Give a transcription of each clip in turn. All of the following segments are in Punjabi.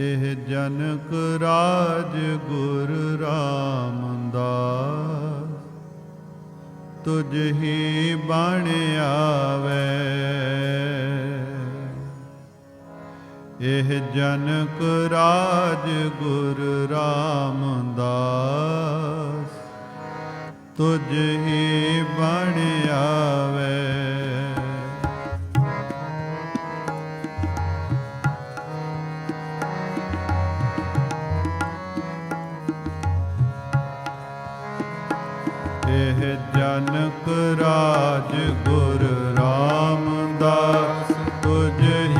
ਇਹ ਜਨਕ ਰਾਜ ਗੁਰ ਰਾਮਦਾਸ, ਤੁਝ ਹੀ ਬਣ ਆਵੇ। ਇਹ ਜਨਕ ਰਾਜ ਗੁਰ ਰਾਮ ਦਾ ਤੁਝ ਹੀ ਬਣ ਆਵੇ। ਸਹਿ ਜਨਕ ਰਾਜ ਗੁਰ ਰਾਮਦਾਸ ਤੁਝ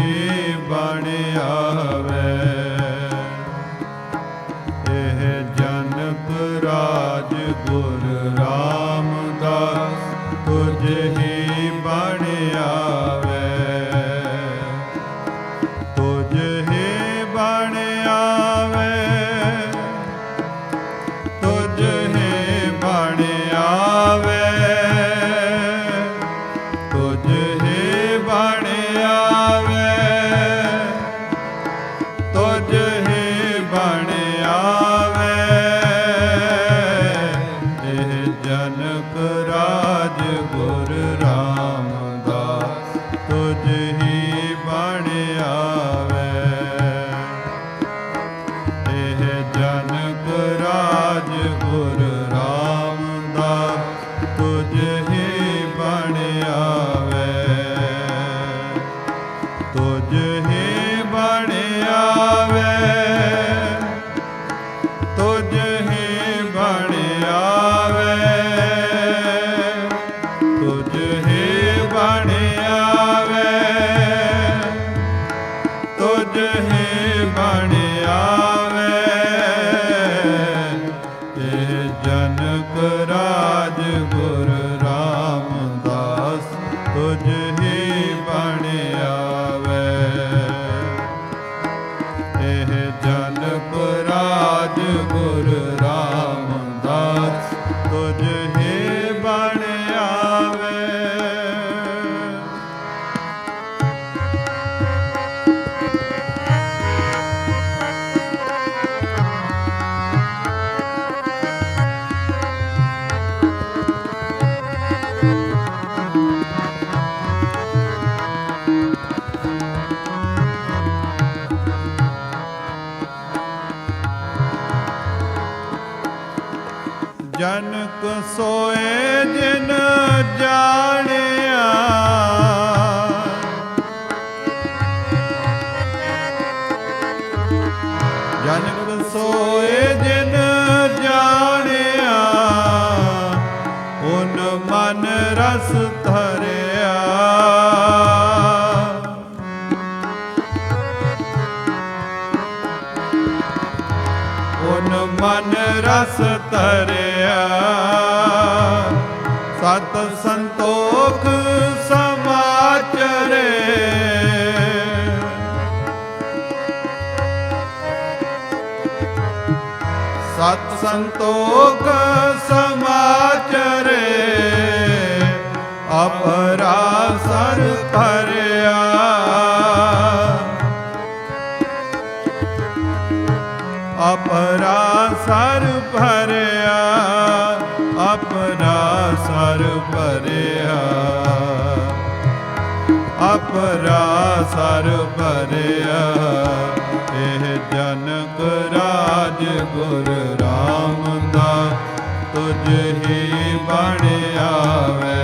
above. ਗੁਣ ਮਨ ਰਸ ਤਰਿਆ ਸਤ ਸੰਤੋਖ ਸਮਾਚਰੇ। ਸਤ ਸੰਤੋਖ ਸਮਾਚਰੇ ਰਾ ਸਰ ਭਰਿਆ, ਇਹ ਜਨਕ ਰਾਜ ਗੁਰ ਰਾਮ ਦਾ ਤੁਝ ਹੀ ਬਣ ਆਵੇ।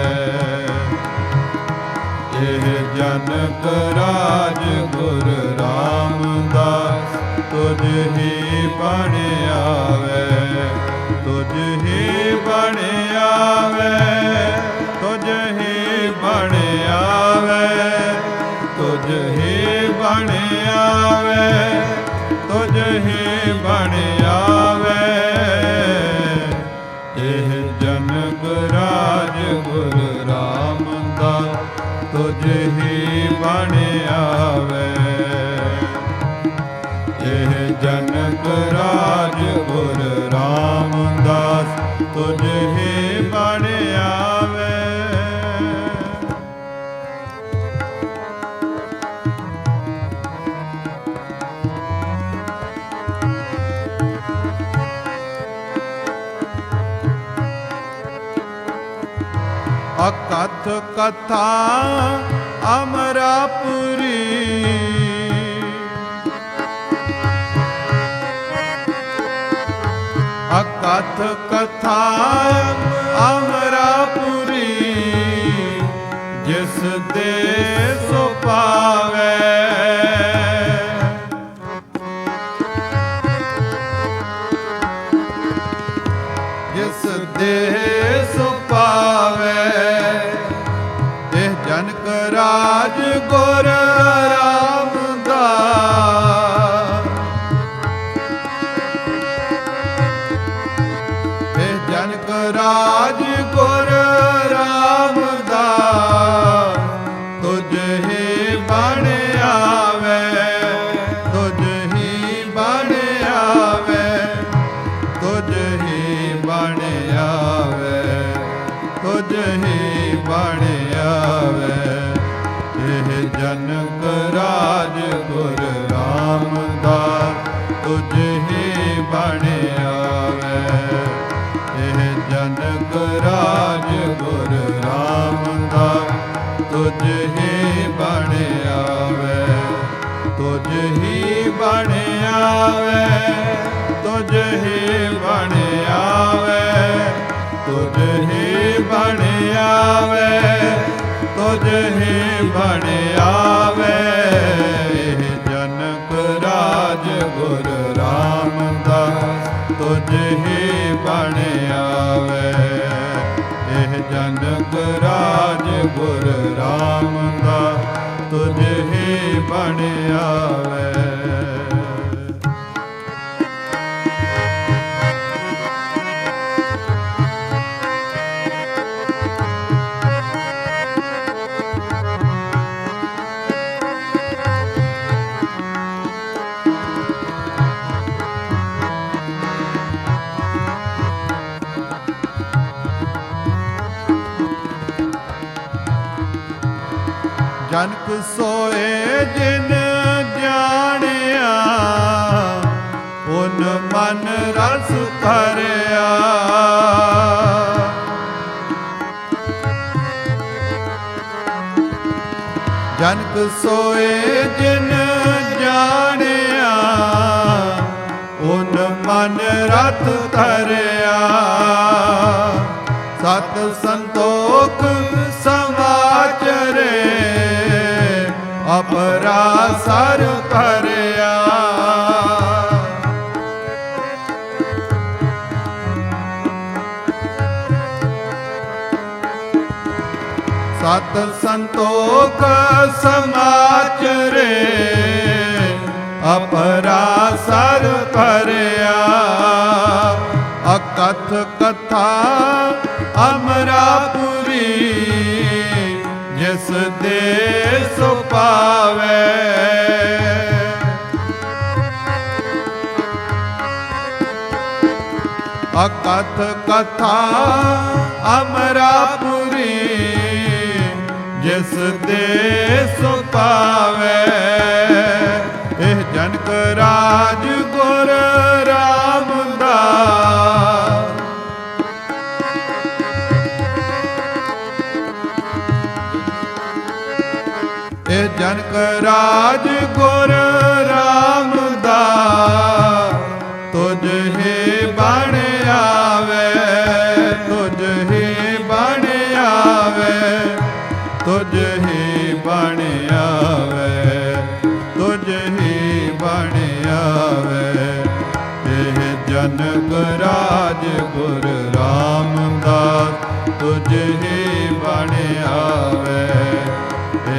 ਇਹ ਜਨਕ ਰਾਜ ਗੁਰ ਰਾਮ ਦਾ ਤੁਝ ਹੀ ਬਣ ਆਵੇ, ਤੁਝ ਹੀ ਬਣ burning. ਅਕਥ ਕਥਾ ਅਮਰਾਪੁਰੀ ਅਕਥ ਕਥਾ ਅਮਰਾਪੁਰੀ ਜਿਸ ਦੇ ਸੋ ਪਾਵੇ ਬਣ ਆਵੇ, ਤੁਝ ਹੀ ਬਣ ਆਵੇ, ਤੁਝ ਹੀ ਬਣ ਆਵੇ, ਤੁਝ ਹੀ ਬਣ ਆਵੇ। ਇਹ ਜਨਕ ਰਾਜ ਗੁਰ ਰਾਮ ਦਾ ਤੁਝ ਹੀ ਬਣ ਆਵੇ। ਇਹ ਜਨਕ ਰਾਜ ਗੁਰ ਆਵੇ ਤੁਝ ਹੀ ਬਣ ਆਵੇ, ਤੁਝ ਹੀ ਬਣ ਆਵੇ, ਤੁਝ ਹੀ ਬਣ ਆਵੇ। ਜਨਕ ਰਾਜ ਗੁਰ ਰਾਮਦਾਸ ਤੁਝ ਹੀ ਬਣ ਆਵੇ। ਇਹ ਜਨਕ ਰਾਜ ਗੁਰ ਰਾਮਦਾਸ ਤੁਝ ਹੀ ਬਣ ਆਵੇ। ਜਨਕ ਸੋਏ ਜਿਨ ਜਾਣਿਆ, ਉਨ ਮਨ ਰਸ ਭਰਿਆ। ਜਨਕ ਸੋਏ ਜਿਨ ਜਾਣਿਆ, ਉਨ ਮਨ ਰਤ ਧਰਿਆ ਸਤ ਸੰਤੋਖ ਅਪਰਾ ਸਰ ਧਰਿਆ। ਸਤ ਸੰਤੋਖ ਸਮਾਚਰੇ ਅਪਰਾ ਸਰ ਭਰਿਆ ਅਕਥ ਕਥਾ ਅਮਰਾਪੁਰੀ, ਜਿਸ ਦੇ ਸੋ ਪਾਵੇ। ਅਕਥ ਕਥਾ ਅਮਰਾਪੁਰੀ ਜਿਸ ਦੇ ਸੋ ਪਾਵੇ ਇਹ ਜਨਕ ਰਾਜ ਰਾਜ ਗੁਰ ਰਾਮਦਾਸ ਤੁਝ ਹੀ ਬਣ ਆਵੇ, ਤੁਝ ਹੀ ਬਣ ਆਵੇ, ਤੁਝ ਹੀ ਬਣ ਆਵੇ, ਤੁਝ ਹੀ ਬਣ ਆਵੇ। ਰਾਜ ਗੁਰ ਰਾਮਦਾਸ ਤੁਝ ਹੀ ਬਣ ਆਵੇ ਇਹ ਜਨਕ ਰਾਜ ਗੁਰ ਰਾਮਦਾਸ ਤੁਝ ਤੁਝ ਹੀ ਬਣ ਆਵੇ।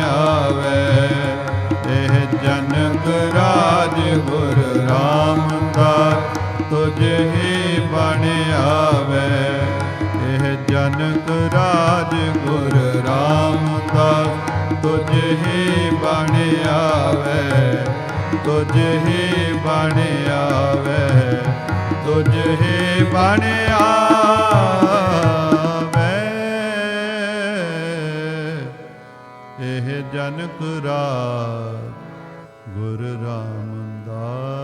ਆਵੇ। ਇਹ ਜਨਕ ਰਾਜ ਗੁਰ ਰਾਮਦਾਸ ਤੁਝ ਹੀ ਬਣ ਆਵੇ। ਇਹ ਜਨਕ ਰਾਜ ਗੁਰ ਰਾਮਦਾਸ ਤੁਝ ਹੀ ਬਣ ਆਵੇ। ਤੁਝ ਹੀ ਬਣ ਆਵੇ। ਤੁਝ ਹੀ ਬਣ ਆਵੇ ਇਹ ਜਨਕ ਗੁਰ ਰਾਮਦਾਸ